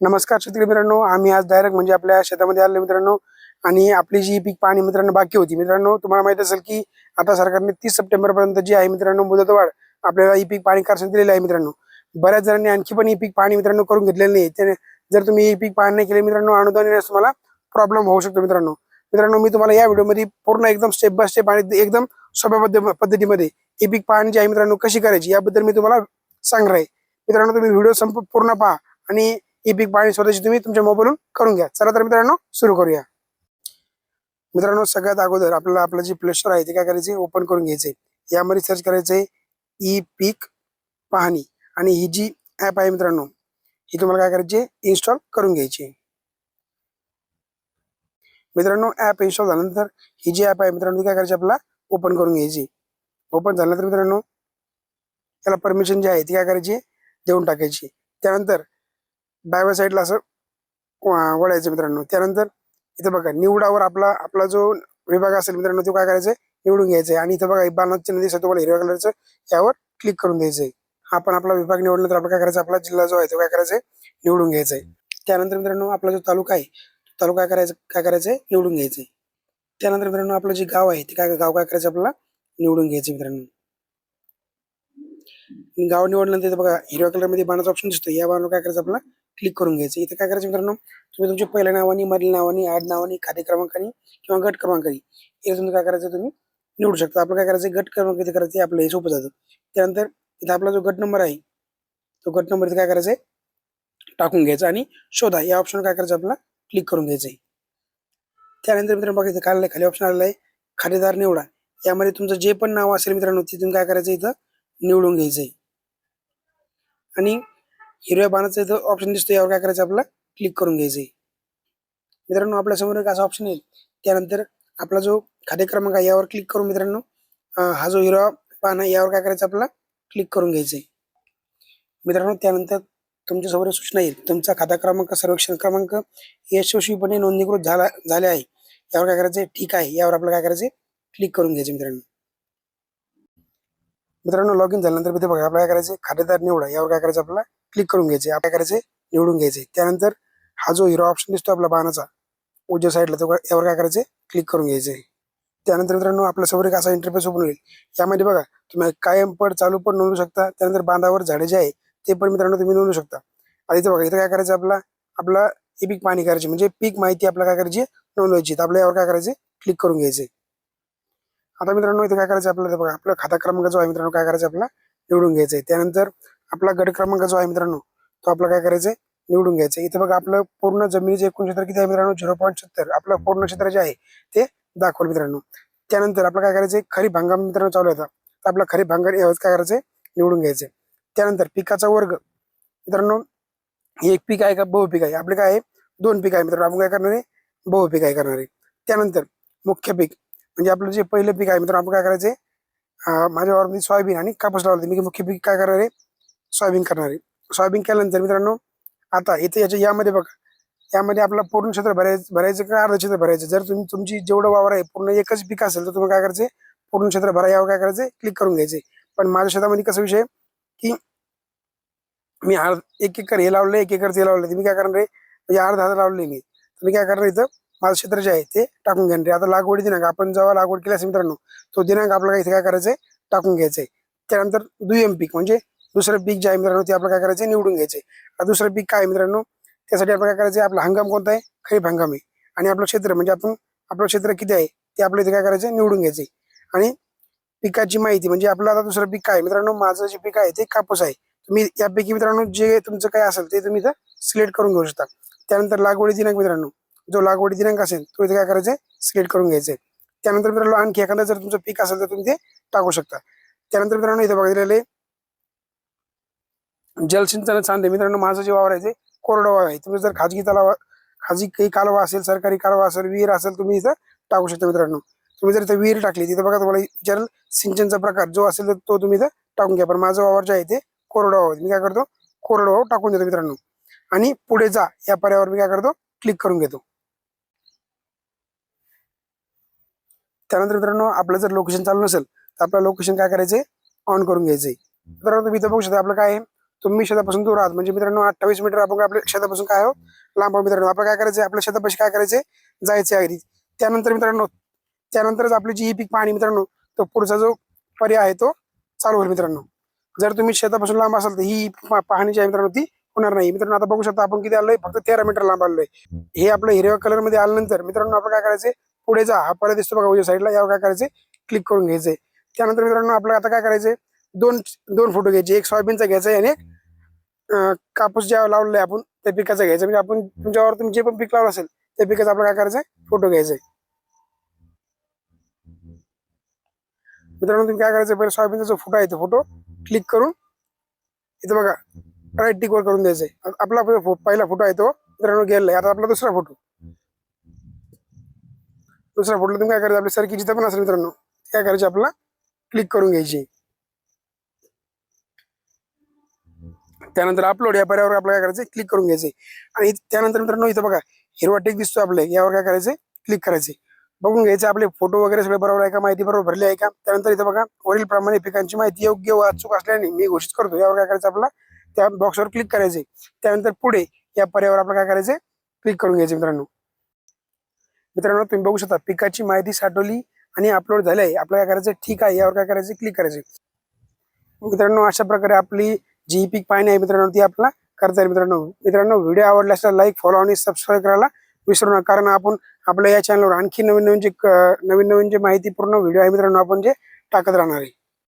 नमस्कार शेतकरी मित्रांनो आम्ही आज डायरेक्ट म्हणजे आपल्या शेतामध्ये आलेलो मित्रांनो. आणि आपली जी पीक पाणी मित्रांनो बाकी होती. मित्रांनो तुम्हाला माहीत असेल की आता सरकारने तीस सप्टेंबर पर्यंत जी आहे मित्रांनो मुदतवाढ आपल्याला ई पीक पाणी कारसाठी दिलेली आहे मित्रांनो. बऱ्याच जणांनी आणखी पण ई पीक पाणी मित्रांनो करून घेतलेलं नाही. त्याने जर तुम्ही ई पीक पाणी नाही केले मित्रांनो अनुदान येण्यास तुम्हाला प्रॉब्लेम होऊ शकतो मित्रांनो. मित्रांनो मी तुम्हाला या व्हिडिओमध्ये पूर्ण एकदम स्टेप बाय स्टेप आणि एकदम सोप्या पद्धतीमध्ये ई पीक पाणी जी आहे मित्रांनो कशी करायची याबद्दल मी तुम्हाला सांगणार आहे. मित्रांनो तुम्ही व्हिडिओ संप पूर्ण पहा आणि ई पीक पाणी स्वतःची तुम्ही तुमच्या मोबाईलवरून करून घ्या. चला तर मित्रांनो सुरू करूया. मित्रांनो सगळ्यात अगोदर आपल्याला आपलं जे प्लेस्टोर आहे ते काय करायचे ओपन करून घ्यायचे यामध्ये सर्च करायचंय ई पीक पाहणी. आणि ही जी ऍप आहे मित्रांनो ही तुम्हाला काय करायची इन्स्टॉल करून घ्यायची मित्रांनो ऍप इन्स्टॉल झाल्यानंतर ही जी ऍप आहे मित्रांनो काय करायची आपल्याला? ओपन करून घ्यायची ओपन झाल्यानंतर मित्रांनो त्याला परमिशन जी आहे ती काय करायची देऊन टाकायची त्यानंतर डाव्या साईडला असं वळायचं मित्रांनो. त्यानंतर इथं बघा निवडावर आपला आपला जो विभाग असेल मित्रांनो तो काय करायचं निवडून घ्यायचं आहे आणि इथं बघा बाणाचं नदी तुम्हाला हिरव्या कलरचं. यावर क्लिक करून द्यायचं आहे आपण आपला विभाग निवडलं तर आपण काय करायचं आपला जिल्हा जो आहे तो काय करायचा आहे निवडून घ्यायचा आहे त्यानंतर मित्रांनो आपला जो तालुका आहे तो तालुका काय करायचं काय करायचं आहे निवडून घ्यायचं आहे त्यानंतर मित्रांनो आपलं जे गाव आहे ते काय गाव काय करायचं आपल्याला? निवडून घ्यायचं मित्रांनो. गाव निवडल्यानंतर बघा हिरव्या कलरमध्ये बाणाचा ऑप्शन दिसतो या बाणावर काय करायचं आपल्याला? क्लिक करून घ्यायचं. इथं काय करायचं मित्रांनो? तुम्ही तुमच्या पहिल्या नावाने मधील नावाने आड नावाने खाते क्रमांकाने किंवा गट क्रमांकाने हे तुम्ही काय करायचं तुम्ही निवडू शकता. आपलं काय करायचं? गट क्रमांक इथे करायचं आपलं हे सोपं जातं. त्यानंतर इथं आपला जो गट नंबर आहे तो गट नंबर इथे काय करायचं आहे? टाकून घ्यायचा आणि शोधा. या ऑप्शन काय करायचं आपल्याला? क्लिक करून घ्यायचं आहे. त्यानंतर मित्रांनो बघा इथं खाली खाली ऑप्शन आलेला आहे खातेदार निवडा. यामध्ये तुमचं जे पण नाव असेल मित्रांनो तिथून काय करायचं इथं? निवडून घ्यायचं आहे. आणि हिरव्या पानाचं इथं ऑप्शन दिसतो यावर काय करायचं आपल्याला? क्लिक करून घ्यायचं मित्रांनो आपल्यासमोर एक असा ऑप्शन येईल त्यानंतर आपला जो खाते क्रमांक आहे यावर क्लिक करून मित्रांनो हा जो हिरवा पान आहे यावर काय करायचं आपल्याला? क्लिक करून घ्यायचं मित्रांनो त्यानंतर तुमच्यासमोर सूचना येईल तुमचा खाता क्रमांक सर्वेक्षण क्रमांक यशस्वीपणे नोंदणीकृत झाला झाले आहे. यावर काय करायचं ठीक आहे. यावर आपल्याला काय करायचं क्लिक करून घ्यायचे मित्रांनो. मित्रांनो लॉग इन झाल्यानंतर तिथे बघा आपल्याला काय करायचं खातेदार निवडा. यावर काय करायचं आपल्याला? क्लिक करून घ्यायचे आपल्या काय करायचे निवडून घ्यायचे. त्यानंतर हा जो हिरो ऑप्शन दिसतो आपला बाणाचा उजव्या साईडला तो काय- यावर काय करायचे? क्लिक करून घ्यायचे. त्यानंतर मित्रांनो आपल्यासमोर एक असा इंटरफेस ओपन होईल. यामध्ये बघा तुम्ही कायम पड चालू पण नोंदवू शकता. त्यानंतर बांधावर झाडे जे आहे ते पण मित्रांनो तुम्ही नोंदवू शकता. आता इथं बघा इथं काय करायचं आपला आपला हे पीक पाणी करायचे. म्हणजे पीक माहिती आपल्याला काय करायची? नोंदवायची. तर आपल्या यावर काय करायचे? क्लिक करून घ्यायचे. आता मित्रांनो इथे काय करायचं आपल्याला? बघा आपला खाता क्रमांक जो आहे मित्रांनो काय करायचं आपला निवडून घ्यायचं आहे. त्यानंतर आपला गट क्रमांक जो आहे मित्रांनो तो आपला काय करायचं आहे निवडून घ्यायचं आहे. इथं बघा आपलं पूर्ण जमिनीचे एकूण क्षेत्र किती आहे मित्रांनो? झिरो पॉईंट सत्तर. आपलं पूर्ण क्षेत्र जे आहे ते दाखवलं मित्रांनो. त्यानंतर आपलं काय करायचं खरीप हंगाम मित्रांनो चालू होता तर आपला खरीप हंगाम यावेळेस काय करायचं निवडून घ्यायचे त्यानंतर पिकाचा वर्ग. मित्रांनो एक पीक आहे का? बहुपीक आहे. आपले काय आहे? दोन पीक आहे मित्रांनो. आपण काय करणार आहे? बहुपीक आहे करणार आहे. त्यानंतर मुख्य पीक. म्हणजे आपलं जे पहिलं पीक आहे मित्रांनो आपण काय करायचं माझ्या वावरामध्ये सोयाबीन आणि कापूस लावला मी मुख्य पीक काय करणार आहे? सोयाबीन करणार आहे. सोयाबीन केल्यानंतर मित्रांनो आता इथे याच्या यामध्ये बघा. यामध्ये आपलं पूर्ण क्षेत्र भरायचं भरायचं का अर्ध क्षेत्र भरायचं? जर तुम्ही तुमची जेवढं वावर आहे पूर्ण एकच पीक असेल तर तुम्ही काय करायचे? पूर्ण क्षेत्र भरा यावर काय करायचे? क्लिक करून घ्यायचे. पण माझ्या शेतामध्ये कसं विषय की मी अर्ध एक एकर हे लावलं एक एकर ते लावलं मी काय करणार आहे? म्हणजे अर्ध हजार लावले मी. तर मी काय करणार इथं? माझं क्षेत्र जे आहे ते टाकून घेणार आता लागवडी दिनांक आपण जेव्हा लागवड केली असेल मित्रांनो तो दिनांक आपल्याला इथे काय करायचंय? टाकून घ्यायचंय. त्यानंतर दुय्यम पीक म्हणजे दुसरं पीक जे आहे मित्रांनो ते आपलं काय करायचं निवडून घ्यायचं दुसरं पीक काय मित्रांनो? त्यासाठी आपण काय करायचं आपला हंगाम कोणता आहे? खरीप हंगाम आहे. आणि आपलं क्षेत्र म्हणजे आपण आपलं क्षेत्र किती आहे? ते आपलं इथे काय करायचं निवडून घ्यायचंय आणि पिकाची माहिती म्हणजे आपलं आता दुसरं पीक काय मित्रांनो माझं जे पीक आहे ते कापूस आहे. तुम्ही यापैकी मित्रांनो जे तुमचं काय असेल ते तुम्ही इथं सिलेक्ट करून घेऊ शकता. त्यानंतर लागवडी दिनांक मित्रांनो. जो लागवडी दिनांक असेल तो इथे काय करायचं सिलेक्ट करून घ्यायचं आहे. त्यानंतर मित्रांनो आणखी एखादा जर तुमचं पीक असेल तर तुम्ही ते टाकू शकता. त्यानंतर मित्रांनो इथे बघितलेले जलसिंचन चांदे मित्रांनो माझं जे वावर आहे ते कोरडवाव आहे. तुम्ही जर खाजगी तलाव खाजगी काही कालवा असेल सरकारी कालवा असेल विहीर असेल तुम्ही इथं टाकू शकता मित्रांनो. तुम्ही जर इथं विहीर टाकली तिथं बघा तुम्हाला विचारेल सिंचनचा प्रकार जो असेल तर तो तुम्ही इथं टाकून घ्या. पण माझं वावर जे आहे ते कोरडवाव आहे. मी काय करतो कोरडवाव टाकून देतो मित्रांनो. आणि पुढे जा या पर्यावर मी काय करतो क्लिक करून घेतो. त्यानंतर मित्रांनो आपलं जर लोकेशन चालू नसेल तर आपलं लोकेशन काय करायचंय? ऑन करून घ्यायचंय. मित्रांनो तुम्ही इथं बघू शकता आपलं काय आहे? तुम्ही शेतापासून दूर आहात. म्हणजे मित्रांनो अठ्ठावीस मीटर आपण आपल्या शेतापासून काय हो लांब आहोत मित्रांनो. आपण काय करायचं आपल्या शेतापाशी काय करायचे जायचे अगदी. त्यानंतर मित्रांनो त्यानंतरच आपली जी ही पीक पाहणी मित्रांनो तो पुढचा जो पर्याय आहे तो चालू होईल मित्रांनो. जर तुम्ही शेतापासून लांब असाल तर ही पाहणी जी आहे मित्रांनो ती होणार नाही. मित्रांनो आता बघू शकता आपण किती आलोय? फक्त तेरा मीटर लांब आलोय. हे आपलं हिरव्या कलरमध्ये आल्यानंतर मित्रांनो आपण काय करायचे पुढे जा. हा पर्याय दिसतो बघा उजव्या साईडला यावर काय करायचे क्लिक करून घ्यायचे त्यानंतर मित्रांनो आपल्याला आता काय करायचे दोन दोन फोटो घ्यायचे. एक सोयाबीनचा घ्यायचा आहे आणि एक कापूस ज्या लावलेला आहे आपण त्या पिकाचा घ्यायचा म्हणजे आपण तुमच्यावर तुम्ही जे पण पीक लावलं असेल त्या पिकाचा आपल्याला काय करायचं फोटो घ्यायचा आहे. मित्रांनो तुम्ही काय करायचं पहिले सोयाबीनचा जो फोटो आहे तो फोटो क्लिक करून इथं बघा राईट टिकवर करून द्यायचंय आपला पहिला फोटो आहे तो मित्रांनो गेलेला आहे. आता आपला दुसरा फोटो. दुसरा फोटो तुम्ही काय करायचं? आपली सरकी जिथं पण असेल मित्रांनो काय करायचं? आपला क्लिक करून घ्यायची त्यानंतर अपलोड या पर्यावर आपल्याला काय करायचं क्लिक करून घ्यायचे आणि त्यानंतर मित्रांनो इथं बघा हिरवा टेक दिसतो आपल्या यावर काय करायचं क्लिक करायचे बघून घ्यायचे आपले फोटो वगैरे सगळे बरोबर आहे का? माहिती बरोबर भरली आहे का? त्यानंतर इथं बघा वरील प्रमाणे पिकांची माहिती योग्य व अचूक असल्याने मी घोषित करतो. यावर काय करायचं आपल्याला? त्या बॉक्सवर क्लिक करायचे त्यानंतर पुढे या पर्यावर आपल्याला काय करायचे क्लिक करून घ्यायचे मित्रांनो. मित्रांनो तुम्ही बघू शकता पिकाची माहिती साठवली आणि अपलोड झाली आहे. आपल्याला काय करायचं ठीक आहे यावर काय करायचं क्लिक करायचे मित्रांनो अशा प्रकारे आपली जी पीक पाहणी आहे मित्रांनो ती आपल्याला करता येईल मित्रांनो. मित्रांनो व्हिडिओ आवडला असला लाईक फॉलो आणि सबस्क्राईब करायला विसरू नका. कारण आपण आपल्या या चॅनलवर आणखी नवीन नवीन जे नवीन नवीन जे माहितीपूर्ण व्हिडिओ आहे मित्रांनो आपण जे टाकत राहणार आहे.